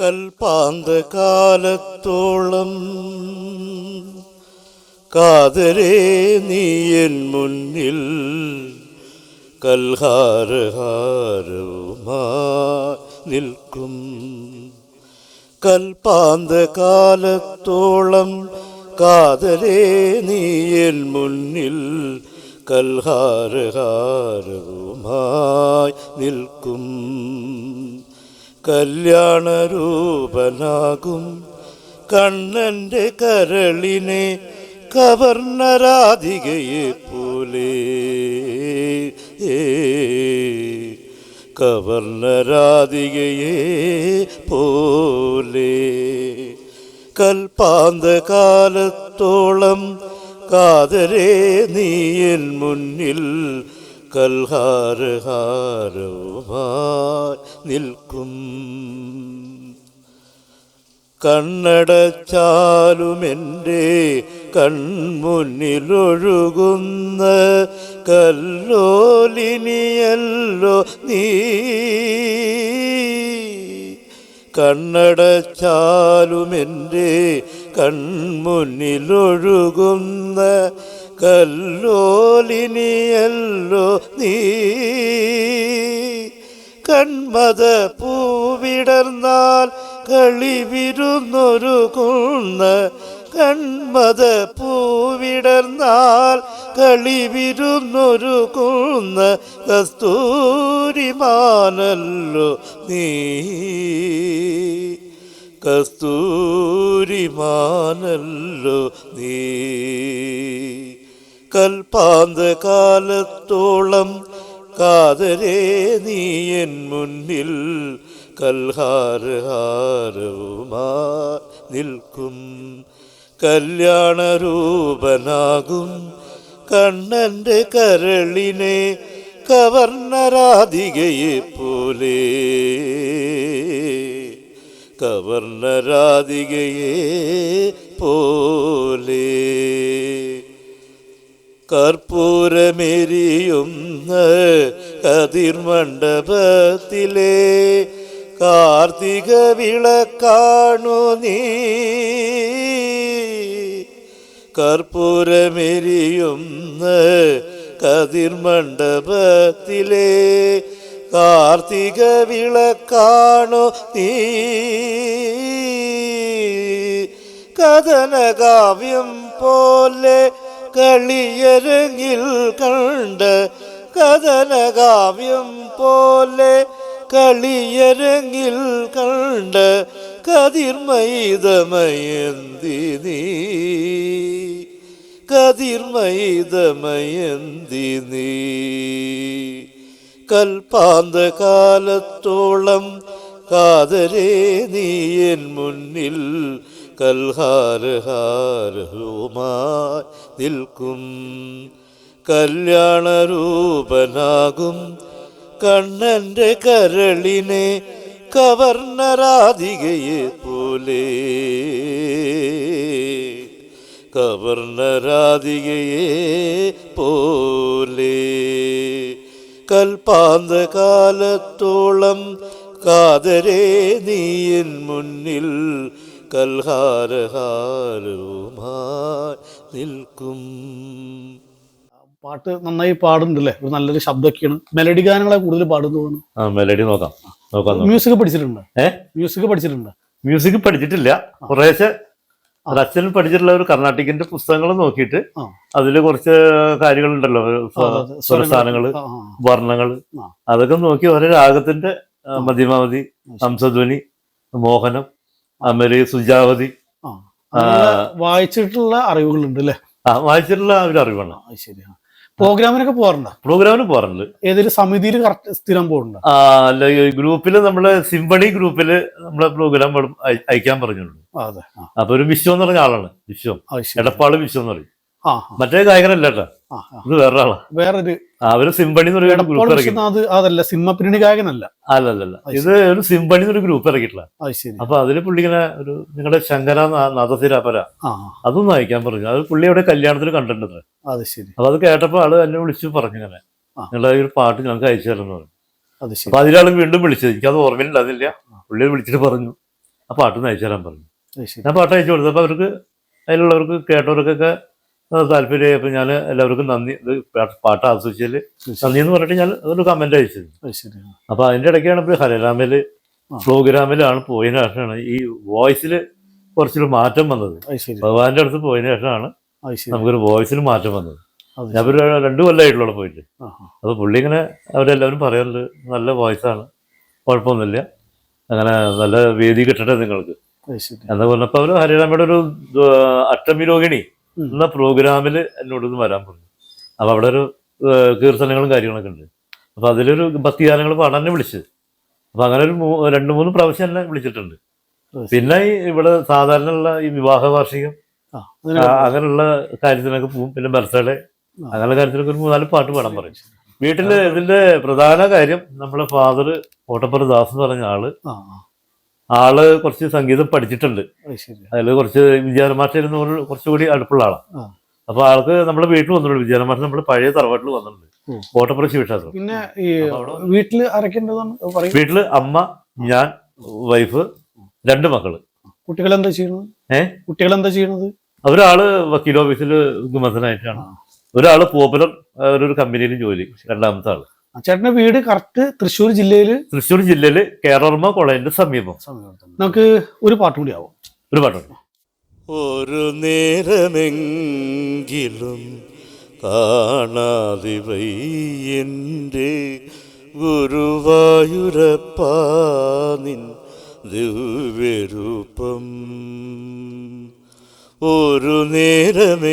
കൽപ്പാന്തകാലത്തോളം കാതരേ നീയൻ മുന്നിൽ കൽഹാരഹാരവുമാ നിൽക്കും. കൽപ്പാന്തകാലത്തോളം കാതരേ നീയൻ മുന്നിൽ കൽഹാരഹാരവുമായി നിൽക്കും. കല്യാണരൂപനാകും. കണ്ണന്റെ കരളിനെ കവർണരാധികയെ പോലെ കവർണരാധികയെ പോലെ കൽപ്പാന്തകാലത്തോളം കാതരേ നീയൻ മുന്നിൽ കൽഹാരഹാരവുമായി നിൽക്കും. കണ്ണടച്ചാലുമെന്റെ കൺമുന്നിലൊഴുകുന്ന കല്ലോലിനിയല്ലോ നീ. കണ്ണടച്ചാലുമെന്റെ കൺമുന്നിലൊഴുകുന്ന കല്ലോലിനിയല്ലോ നീ. കൺമത പൂവിടർന്നാൽ കളിവിരുന്നൊരു കുന്ന്. കൺമത പൂവിടർന്നാൽ കളിവിരുന്നൊരു കുന്ന്. കസ്തൂരിമാനല്ലോ നീ. കസ്തൂരിമാനല്ലോ നീ. കൽപ്പാന്തകാലത്തോളം കാതരേ നീയൻ മുന്നിൽ കൽഹാരഹാരവുമാ നിൽക്കും. കല്യാണരൂപനാകും കണ്ണന്റെ കരളിനെ കവർണരാധികയെ പോലെ കവർണരാധികയെ പോലെ. കർപ്പൂരമെരിയുന്ന കതിർമണ്ഡപത്തിലെ കാർത്തിക വിളക്കാണു നീ. കർപ്പൂരമെരിയുന്ന കതിർമണ്ഡപത്തിലെ കാർത്തിക വിളക്കാണു നീ. കഥനകാവ്യം പോലെ കളിയരങ്ങിൽ കണ്ട് കഥനകാവ്യം പോലെ കളിയരങ്ങിൽ കണ്ട് കതിർമൈതമയന്തി നീ കതിർമൈതമയന്തി നീ കൽപ്പാന്തകാലത്തോളം കാതരേ നീയൻ മുന്നിൽ കൽഹാരഹാരവുമായി നിൽക്കും. കല്യാണരൂപനാകും കണ്ണന്റെ കരളിനെ കവർണരാധികയെ പോലെ. കവർണരാധികയെ പോലെ. കൽപ്പാന്തകാലത്തോളം കാതരേ നീയൻ മുന്നിൽ കൽഹാരഹാരവുമായി നിൽക്കും. പാട്ട് നന്നായി പാടുന്നുണ്ടല്ലേ? ഒരു നല്ലൊരു ശബ്ദമൊക്കെയാണ്. മെലഡി ഗാനങ്ങളെ കൂടുതൽ പാടുന്നു തോന്നുന്നു. ആ മെലഡി നോക്കാം. നോക്കാം. മ്യൂസിക് പഠിച്ചിട്ടുണ്ട്? ഏ? മ്യൂസിക് പഠിച്ചിട്ടുണ്ട്? മ്യൂസിക് പഠിച്ചിട്ടില്ല. കുറേശ്ശെ അത് അച്ഛൻ പഠിച്ചിട്ടുള്ള ഒരു കർണാട്ടിക്കിന്റെ പുസ്തകങ്ങൾ നോക്കിയിട്ട്. അതിൽ കുറച്ച് കാര്യങ്ങളുണ്ടല്ലോ. സ്വ- അതെ, അതെ. സ്വരസ്ഥാനങ്ങൾ ആ, ആ, വർണങ്ങൾ അതൊക്കെ നോക്കി ഓരോ രാഗത്തിന്റെ മധ്യമാവധി ഹംസധ്വനി മോഹനം അമര് സുജാവതി. വായിച്ചിട്ടുള്ള അറിവുകളുണ്ട് അല്ലേ ആ വായിച്ചിട്ടുള്ള ഒരു അറിവാണ്. ആ, ശരി ആ. പ്രോഗ്രാമിനൊക്കെ പോകാറുണ്ടോ? പ്രോഗ്രാമിന് പോകാറുണ്ട്. ഏതൊരു സമിതിയിൽ കറക്റ്റ് സ്ഥിരം പോകുന്നുണ്ടോ ആ അല്ല ഗ്രൂപ്പിൽ നമ്മൾ സിംഫണി ഗ്രൂപ്പിൽ നമ്മളെ പ്രോഗ്രാം അയക്കാൻ പറഞ്ഞിട്ടുണ്ട്. അതെ അപ്പൊ ഒരു വിശ്വം എന്ന് പറഞ്ഞ ആളാണ് വിശ്വം. എടപ്പാൾ വിശ്വം എന്ന് പറയും. മറ്റേ ഗായകനല്ല കേട്ടോ. ഇത് വേറെ ആളാ വേറൊരു അവർ സിംഫണി എന്ന് പറയുന്ന ഗ്രൂപ്പ് ഇറക്കി. അതല്ല സിനിമ പിന്നണി ഗായകനല്ല. അല്ലല്ല ഇത് ഒരു സിംബണി എന്നൊരു ഗ്രൂപ്പ് ഇറക്കിയിട്ടില്ല അപ്പൊ അതിൽ പുള്ളി ഇങ്ങനെ ഒരു നിങ്ങളുടെ ശങ്കര നാദസിരാപര അതൊന്നും അയക്കാൻ പറഞ്ഞു. അത് പുള്ളി അവിടെ കല്യാണത്തിന് കണ്ടിട്ടുണ്ട് അത് ശരി. അപ്പൊ അത് കേട്ടപ്പോ ആൾ എന്നെ വിളിച്ചു പറഞ്ഞു ഇങ്ങനെ. നിങ്ങളെ നിങ്ങളുടെ ഒരു പാട്ട് ഞങ്ങൾക്ക് അയച്ചു തരുന്നു പറഞ്ഞു. അത് ശരി. അപ്പൊ അതിലാൾ വീണ്ടും വിളിച്ചത് എനിക്കത് ഓർമ്മയിലുണ്ടായിരുന്നില്ല പുള്ളിയെ വിളിച്ചിട്ട് പറഞ്ഞു. ആ പാട്ടൊന്ന് അയച്ചു തരാൻ പറഞ്ഞു. ഞാൻ പാട്ട് അയച്ചു കൊടുത്തപ്പോ അവർക്ക് അതിലുള്ളവർക്ക് കേട്ടവർക്കൊക്കെ അത് അപ്പം ഞാൻ എല്ലാവർക്കും നന്ദി. ഇത് പാട്ട് ആസ്വദിച്ചതിൽ നന്ദി എന്ന് പറഞ്ഞിട്ട് ഞാൻ അതൊരു കമന്റ് അയച്ചത് അപ്പം അതിന്റെ ഇടയ്ക്കാണ് ഇപ്പോൾ ഹരരാമിൽ ആ. പ്രോഗ്രാമിലാണ് പോയതിന് ശേഷമാണ് ഈ വോയിസിൽ കുറച്ചൊരു മാറ്റം വന്നത്. ഭഗവാന്റെ അടുത്ത് പോയതിന് ശേഷമാണ് നമുക്കൊരു വോയിസിൽ മാറ്റം വന്നത്. ഞാൻ ഒരു രണ്ടു കൊല്ലമായിട്ടുള്ള പോയിട്ട്. അപ്പോൾ പുള്ളി ഇങ്ങനെ അവരെല്ലാവരും പറയാറുണ്ട് നല്ല വോയിസാണ് കുഴപ്പമൊന്നുമില്ല. അങ്ങനെ നല്ല വേദി കിട്ടട്ടെ നിങ്ങൾക്ക്. എന്താ പറഞ്ഞപ്പോൾ അവർ ഹരിരാമയുടെ ഒരു അഷ്ടമി രോഹിണി. എന്ന പ്രോഗ്രാമിൽ എന്നോടൊന്ന് വരാൻ പറഞ്ഞു. അപ്പൊ അവിടെ ഒരു കീർത്തനങ്ങളും കാര്യങ്ങളൊക്കെ ഉണ്ട്. അപ്പൊ അതിലൊരു ഭക്തിഗാനങ്ങൾ പാടാൻ എന്നെ വിളിച്ച്. അപ്പൊ അങ്ങനെ ഒരു രണ്ടു മൂന്ന് പ്രാവശ്യം എന്നെ വിളിച്ചിട്ടുണ്ട്. പിന്നെ ഈ ഇവിടെ സാധാരണ ഉള്ള ഈ വിവാഹ വാർഷികം അങ്ങനെയുള്ള കാര്യത്തിനൊക്കെ പോകും. പിന്നെ ബർത്ത്ഡേ അങ്ങനെയുള്ള കാര്യത്തിനൊക്കെ ഒരു മൂന്നാൽ പാട്ട് പാടാൻ പറയും. വീട്ടിൽ ഇതിന്റെ പ്രധാന കാര്യം നമ്മളെ ഫാദർ കോട്ടപ്പുറ ദാസ് എന്ന് പറഞ്ഞ ആൾ ആൾ കുറച്ച് സംഗീതം പഠിച്ചിട്ടുണ്ട്. അത് അതിൽ കുറച്ച് വിജയമാഷായിരുന്നു കുറച്ചുകൂടി അടുപ്പുള്ള ആളാണ്. അപ്പൊ ആൾക്ക് നമ്മുടെ വീട്ടിൽ വന്നിട്ടുണ്ട്. വിജയമാഷ് നമ്മുടെ പഴയ തറവാട്ടിൽ വന്നിട്ടുണ്ട്. കോട്ടപ്പുറശ്ശി വിഷാദം പിന്നെ വീട്ടിൽ ആരൊക്കെയുണ്ടെന്നാണ് വീട്ടിൽ അമ്മ ഞാൻ വൈഫ് രണ്ട് മക്കൾ. കുട്ടികൾ എന്താ ചെയ്യുന്നത്? ഏ? കുട്ടികൾ എന്താ ചെയ്യുന്നത്? ഒരാൾ വക്കീൽ ഓഫീസിൽ ഗുമസനായിട്ടാണ് ഒരാൾ പോപ്പുലർ ഒരു കമ്പനിയിലും ജോലി. രണ്ടാമത്തെ ആൾ. ചേട്ടന്റെ വീട് കറക്റ്റ് തൃശ്ശൂർ ജില്ലയിൽ തൃശ്ശൂർ ജില്ലയിൽ കേരളർമ്മ കോളേജിന്റെ സമീപം. നമുക്ക് ഒരു പാട്ടും കൂടി ആവും. ഒരു പാട്ടുണ്ട് ഒരു നേരമെങ്കിലും കാണാതെ ഗുരുവായൂരപ്പാനിൻ ഗുരുവായൂരപ്പ നിൻ ദിവ്യരൂപം. ഒരു നേരമെങ്കിലും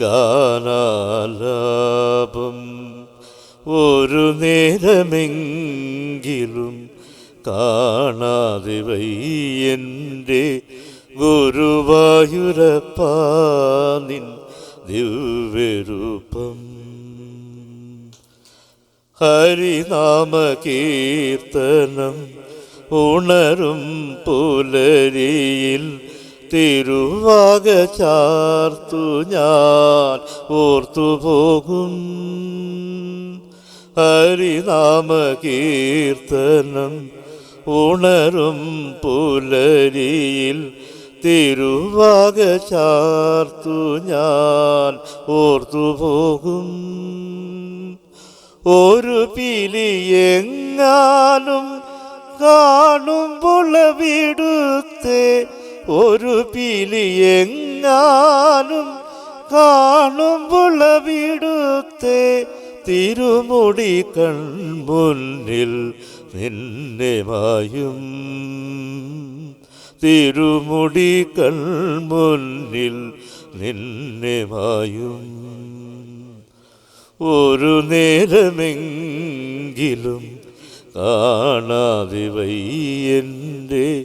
ഗാനാലാപം. ഒരു നേരമെങ്കിലും കാണാതെ വയ്യന്റെ ഗുരുവായൂരപ്പ നിൻ ദിവ്യരൂപം. ഹരിനാമ കീർത്തനം ഉണരും പുലരിയിൽ തിരുവാക ചാർത്തു ഞാൻ ഓർത്തുപോകും ഹരിനാമ കീർത്തനം ഉണരും പുലരിയിൽ തിരുവാക ചാർത്തു ഞാൻ ഓർത്തുപോകും ഒരു പിലിയെങ്ങാനും കാണുമ്പോൾ വിടുത്തെ ഒരു പിലിയെങ്ങാനും കാണും വിടുത്തെ തിരുമുടി കൺമുന്നിൽ നിന്നെ മായും. തിരുമുടി കൺമുന്നിൽ നിന്നെ മായും. ഒരു നേരമെങ്കിലും കാണാതെ വയ്യന്റെ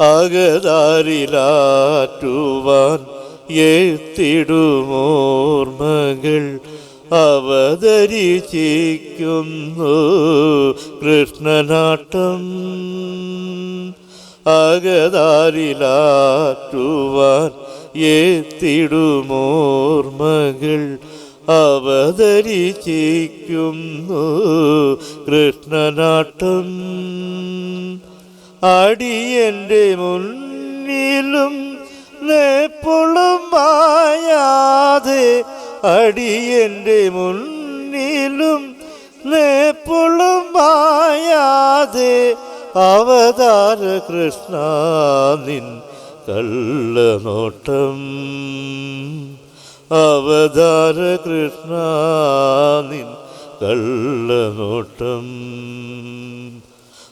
അകതാരിലാറ്റുവാൻ എത്തിടുമോർമകൾ അവതരിച്ചിരിക്കുന്നു. കൃഷ്ണനാട്ടം അകതാരിലാറ്റുവാൻ എത്തിടുമോർമകൾ അവതരിച്ചിരിക്കുന്നു. കൃഷ്ണനാട്ടം അടിയന്റെ മുന്നിലും നേപ്പുളുമായാതെ അടിയന്റെ മുന്നിലും നേപ്പുളുമായാതെ അവതാര കൃഷ്ണ നിൻ കള്ളനോട്ടം. അവതാര കൃഷ്ണ നിൻ കള്ളനോട്ടം.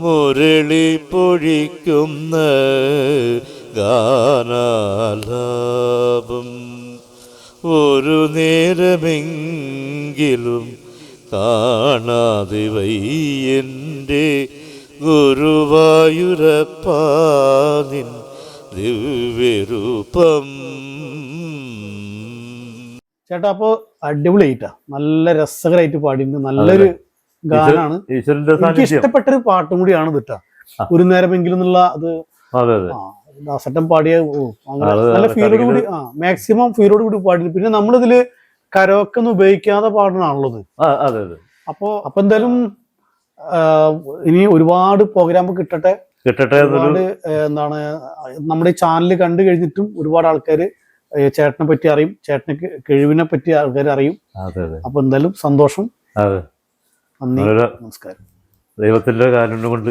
മുരളി പൊഴിക്കുന്ന ഗാനാലാപം. ഒരു നേരമെങ്കിലും കാണാതെ വയ്യന്റെ ഗുരുവായൂരപ്പാനിൻ ദിവ്യരൂപം. ചേട്ടാ അപ്പോൾ അടിപൊളിയായിട്ടാ. നല്ല രസകരമായിട്ട് പാടിയിട്ടുണ്ട്. നല്ലൊരു ഗാനാണ്. എനിക്ക് ഇഷ്ടപ്പെട്ട ഒരു പാട്ടും കൂടിയാണ് ഇതിട്ടാ ഒരു നേരമെങ്കിലും എന്നുള്ള അത് ദാസട്ടൻ പാടിയ നല്ല ഫീലോട് കൂടി ആ മാക്സിമം ഫീലോട് കൂടി പാടി പിന്നെ നമ്മളിതിൽ കരോക്കെ ഒന്നും ഉപയോഗിക്കാതെ പാടണാണുള്ളത് അപ്പൊ അപ്പോ എന്തായാലും ഇനി ഒരുപാട് പ്രോഗ്രാം കിട്ടട്ടെ. കിട്ടട്ടെ ഒരുപാട് എന്താണ് നമ്മുടെ ചാനൽ കണ്ടു കഴിഞ്ഞിട്ടും ഒരുപാട് ആൾക്കാർ ചേട്ടനെ പറ്റി അറിയും. ചേട്ടനെ കഴിവിനെ പറ്റി ആൾക്കാർ അറിയും. അപ്പൊ എന്തായാലും സന്തോഷം. അതെ. നന്ദി. നമസ്കാരം. ദൈവത്തിന്റെ കാരുണ്യം കൊണ്ട്.